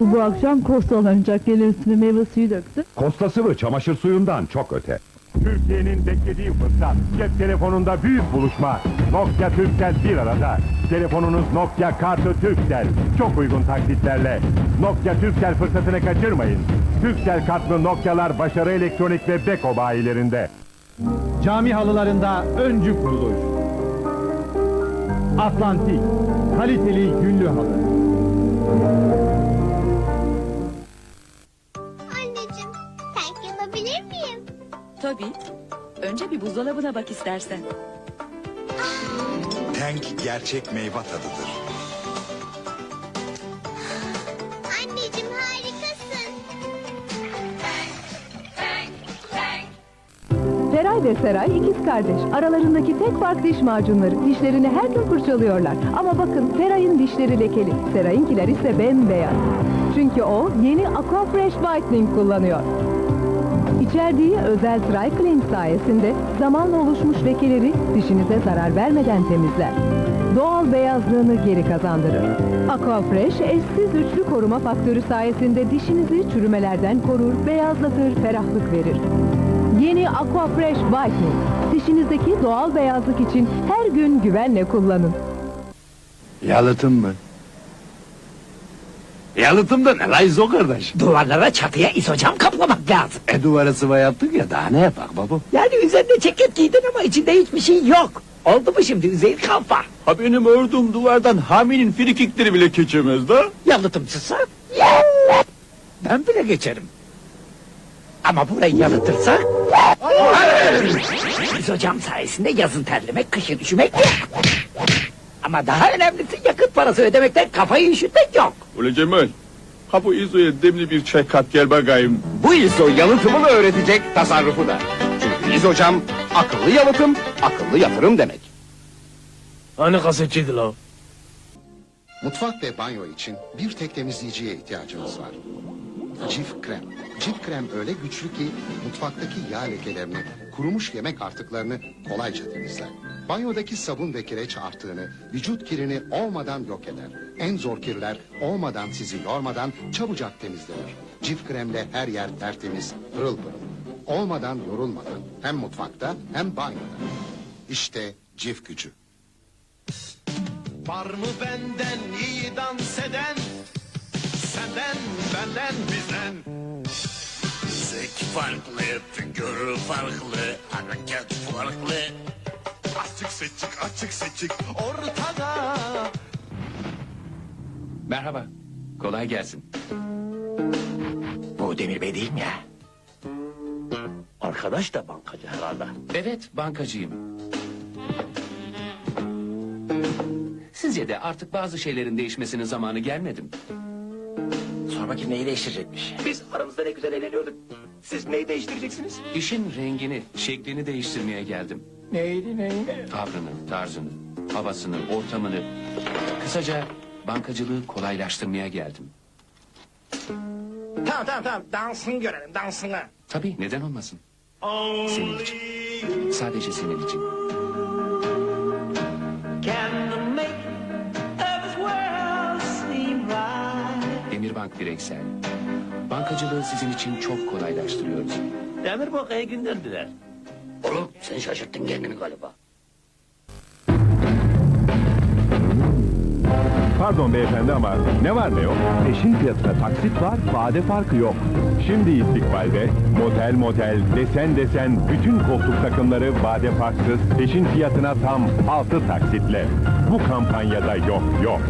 Bu, akşam kosta alınacak. Gelir üstüne meyve suyu döktü. Kosta sıvı çamaşır suyundan çok öte. Türkiye'nin beklediği fırsat. Cep telefonunda büyük buluşma. Nokia Türkcell bir arada. Telefonunuz Nokia kartı Türkcell. Çok uygun taksitlerle. Nokia Türkcell fırsatını kaçırmayın. Türkcell kartlı Nokia'lar başarı elektronik ve Beko bayilerinde. Cami halılarında öncü kuruluş. Atlantik, kaliteli günlü halı. Anneciğim, tank yapabilir miyim? Tabii. Önce bir buzdolabına bak istersen. Tank gerçek meyve tadıdır. Feray ve Seray ikiz kardeş. Aralarındaki tek fark diş macunları. Dişlerini her gün fırçalıyorlar. Ama bakın Feray'ın dişleri lekeli. Seray'ınkiler ise bembeyaz. Çünkü o yeni Aquafresh Whitening kullanıyor. İçerdiği özel dry clean sayesinde zamanla oluşmuş lekeleri dişinize zarar vermeden temizler. Doğal beyazlığını geri kazandırır. Aquafresh eşsiz üçlü koruma faktörü sayesinde dişinizi çürümelerden korur, beyazlatır, ferahlık verir. Yeni Aquafresh Whitening. Dişinizdeki doğal beyazlık için her gün güvenle kullanın. Yalıtım mı? Yalıtım da ne lan İzo kardeş? Duvarlara çatıya isocam kaplamak lazım. E duvara sıva yaptık ya daha ne yapak baba? Yani üzerine ceket giydin ama içinde hiçbir şey yok. Oldu mu şimdi Üzeyir kalfa? Ha benim ördüğüm duvardan haminin frikikleri bile geçemez da. Yalıtımsızsa ben bile geçerim. Ama burayı yalıtırsa isocam sayesinde yazın terlemek, kışın üşümek yok. Ama daha önemlisi yakıt parası ödemekten kafayı üşütmek yok. Ule Cemal. Ha bu İzo'ya demli bir çay kat gel bakayım. Bu İzo yalıtımını öğretecek tasarrufu da. Çünkü İzo'cam akıllı yalıtım, akıllı yatırım demek. Hani kasetçiydi la? Mutfak ve banyo için bir tek temizleyiciye ihtiyacımız var. Cif krem. Cif krem öyle güçlü ki mutfaktaki yağ lekelerini, kurumuş yemek artıklarını kolayca temizler. Banyodaki sabun ve kireç artığını, vücut kirini olmadan yok eder. En zor kirler olmadan sizi yormadan çabucak temizlenir. Cif kremle her yer tertemiz, pırıl pırıl. Olmadan yorulmadan hem mutfakta hem banyoda. İşte cif gücü. Var mı benden iyi dans eden? Senden, benden, bizden. Zek farklı, figürü farklı, hareket farklı. Açık seçik, açık seçik ortada. Merhaba. Kolay gelsin. Bu Demir Bey değil mi ya? Arkadaş da bankacı herhalde. Evet, bankacıyım. Sizce de artık bazı şeylerin değişmesinin zamanı gelmedi mi? Sor bakayım neyi değiştirecekmiş? Biz aramızda ne güzel eğleniyorduk. Siz neyi değiştireceksiniz? İşin rengini, şeklini değiştirmeye geldim. Neydi neydi? Tavrını, tarzını, havasını, ortamını. Kısaca bankacılığı kolaylaştırmaya geldim. Tamam tamam tamam dansını görelim dansını. Tabii, neden olmasın? Senin için. Sadece senin için. Bireysel. Bankacılığı sizin için çok kolaylaştırıyoruz. Demir Baka'ya gönderdiler. Oğlum sen şaşırttın kendini galiba. Pardon beyefendi ama ne var ne yok? Peşin fiyatına taksit var, vade farkı yok. Şimdi istikbalde motel motel, desen desen bütün koltuk takımları vade farksız, peşin fiyatına tam 6 taksitle. Bu kampanyada yok yok.